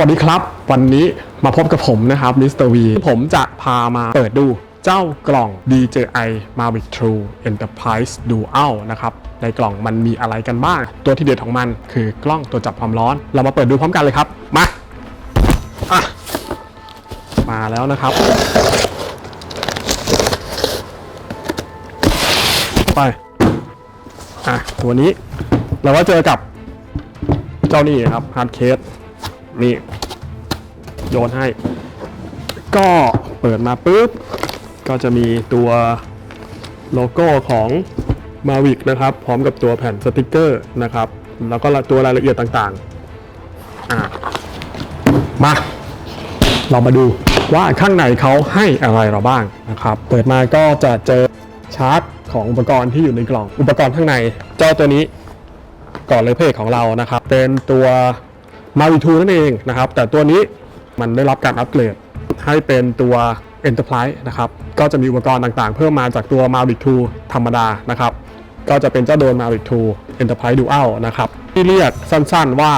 สวัสดีครับ วันนี้มาพบกับผมนะครับมิสเตอร์วีผมจะพามาเปิดดูเจ้ากล่อง DJI Mavic True Enterprise Dual นะครับ ในกล่องมันมีอะไรกันบ้าง ตัวที่เด็ดของมันคือกล้องตัวจับความร้อน เรามาเปิดดูพร้อมกันเลยครับ มาอะมาแล้วนะครับ ไป อะ ตัวนี้เราก็เจอกับเจ้านี่ครับฮาร์ดเคส นี่ โยนให้ ก็เปิดมาปุ๊บ ก็จะมีตัวโลโก้ของ Mavic นะครับ พร้อมกับตัวแผ่นสติกเกอร์นะครับ แล้วก็ตัวรายละเอียดต่างๆ มา เรามาดูว่าข้างในเขาให้อะไรเราบ้างนะครับ เปิดมาก็จะเจอชาร์จของอุปกรณ์ที่อยู่ในกล่อง อุปกรณ์ข้างใน เจ้าตัวนี้ก่อนเลยเพจของเรานะครับ เป็นตัว Mavic 2นั่นเองนะครับ แต่ตัวนี้มันได้รับการอัปเกรดให้เป็นตัว Enterprise นะครับ ก็จะมีอุปกรณ์ต่างๆ เพิ่มมาจากตัว Mavic 2 ธรรมดานะครับ ก็จะเป็นเจ้าโดน Mavic 2 Enterprise Dual นะครับ ที่เรียกสั้นๆว่า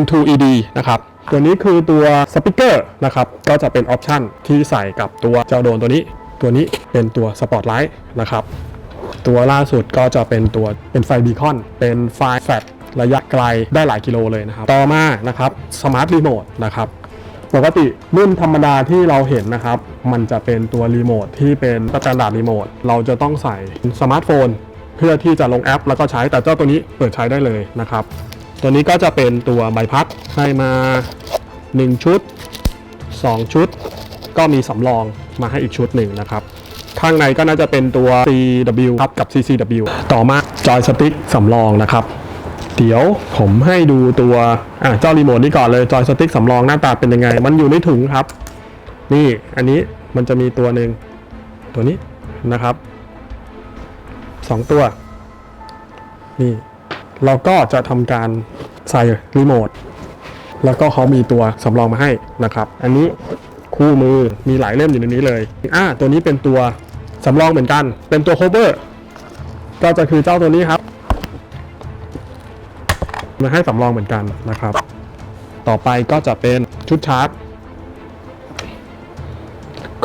M2ED นะครับ ตัวนี้คือตัวสปีกเกอร์นะครับ ก็จะเป็นออปชันที่ใส่กับตัวเจ้าโดนตัวนี้ ตัวนี้เป็นตัวสปอตไลท์นะครับ ตัวล่าสุดก็จะเป็นตัวเป็นไฟบีคอน เป็นไฟแฟลช ระยะไกลได้หลายกิโลเลยนะครับ ต่อมานะครับสมาร์ทรีโมทนะครับปกติรุ่นธรรมดาที่เราเห็นนะครับ มันจะเป็นตัวรีโมทที่เป็นสแตนดาร์ดรีโมทเราจะต้องใส่สมาร์ทโฟน เพื่อที่จะลงแอป แล้วก็ใช้แต่เจ้าตัวนี้เปิดใช้ได้เลยนะครับ ตัวนี้ก็จะเป็นตัวใบพัดให้มา 1 ชุด 2 ชุด ก็มีสำรองมาให้อีกชุดหนึ่งนะครับ ข้างในก็น่าจะเป็นตัว CW ครับกับ CCW ต่อมาจอยสติ๊กสำรองนะครับ เดี๋ยวผมให้ดูตัวอะเจ้ารีโมทนี้ก่อนเลยจอยสติ๊กสำรองหน้าตาเป็นยังไง มันอยู่ในถุงครับ นี่อันนี้มันจะมีตัวหนึ่งตัวนี้นะครับสองตัว นี่ เราก็จะทำการใส่รีโมทแล้วก็เขามีตัวสำรองมาให้นะครับ อันนี้คู่มือมีหลายเล่มอยู่ในนี้เลยอ่าตัวนี้เป็นตัวสำรองเหมือนกัน เป็นตัวโคเวอร์ก็จะคือเจ้าตัวนี้ครับ มาให้สำรองเหมือนกันนะครับ ต่อไปก็จะเป็นชุดชาร์จ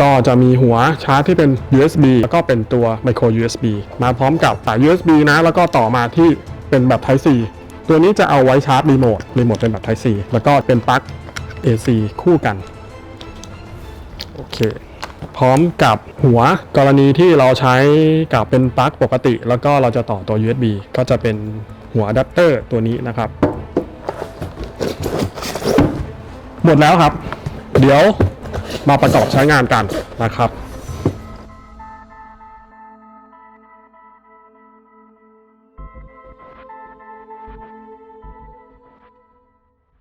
ก็จะมีหัวชาร์จที่เป็น USB แล้วก็เป็นตัว micro USB มาพร้อมกับสาย USB นะ แล้วก็ต่อมาที่เป็นแบบ Type C ตัวนี้จะเอาไว้ชาร์จรีโมท รีโมทเป็นแบบ Type C แล้วก็เป็นปลั๊ก AC คู่กัน โอเค พร้อมกับหัวกรณีที่เราใช้กับเป็นปลั๊กปกติ แล้วก็เราจะต่อตัว USB ก็จะเป็น หัวอะแดปเตอร์ตัวนี้นะครับ หมดแล้วครับ เดี๋ยวมาประกอบใช้งานกันนะครับ